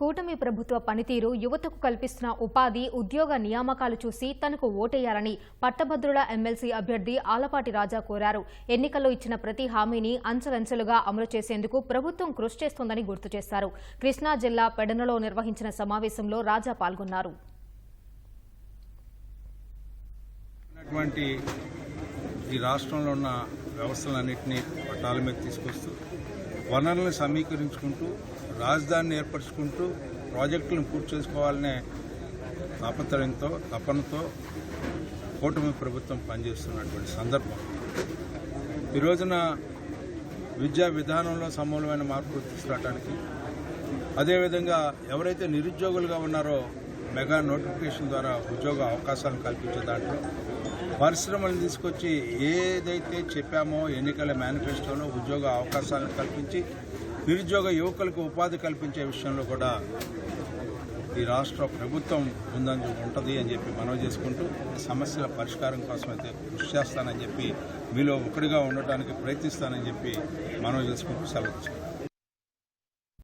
కూటమి ప్రభుత్వ పనితీరు యువతకు కల్పిస్తున్న ఉపాధి ఉద్యోగ నియామకాలు చూసి తనకు ఓటేయాలని పట్టభద్రుల ఎమ్మెల్సీ అభ్యర్థి ఆలపాటి రాజా కోరారు. ఎన్నికల్లో ఇచ్చిన ప్రతి హామీని అంచెలంచెలుగా అమలు చేసేందుకు ప్రభుత్వం కృషి చేస్తోందని గుర్తు చేశారు. కృష్ణా జిల్లా పెడనలో నిర్వహించిన సమావేశంలో రాజా పాల్గొన్నారు. ఈ రాష్ట్రంలో ఉన్న వ్యవస్థలన్నింటినీ పట్టాల మీద తీసుకొస్తూ వనరులను సమీకరించుకుంటూ రాజధానిని ఏర్పరచుకుంటూ ప్రాజెక్టులను పూర్తి చేసుకోవాలనే తాపత్రయంతో తపనతో కూటమి ప్రభుత్వం పనిచేస్తున్నటువంటి సందర్భం. ఈ రోజున విద్యా విధానంలో సమూలమైన మార్పులు తీసుకురావడానికి అదేవిధంగా ఎవరైతే నిరుద్యోగులుగా ఉన్నారో మెగా నోటిఫికేషన్ ద్వారా ఉద్యోగ అవకాశాలు కల్పించే దాంట్లో పరిశ్రమలను తీసుకొచ్చి ఏదైతే చెప్పామో ఎన్నికల మేనిఫెస్టోలో ఉద్యోగ అవకాశాలను కల్పించి నిరుద్యోగ యువకులకు ఉపాధి కల్పించే విషయంలో కూడా ఈ రాష్ట్ర ప్రభుత్వం ముందంజ ఉంటుంది అని చెప్పి మనవి చేసుకుంటూ సమస్యల పరిష్కారం కోసం అయితే కృషి చేస్తానని చెప్పి మీలో ఒకటిగా ఉండటానికి ప్రయత్నిస్తానని చెప్పి మనవి చేసుకుంటూ సెలవు తీసుకుంటాం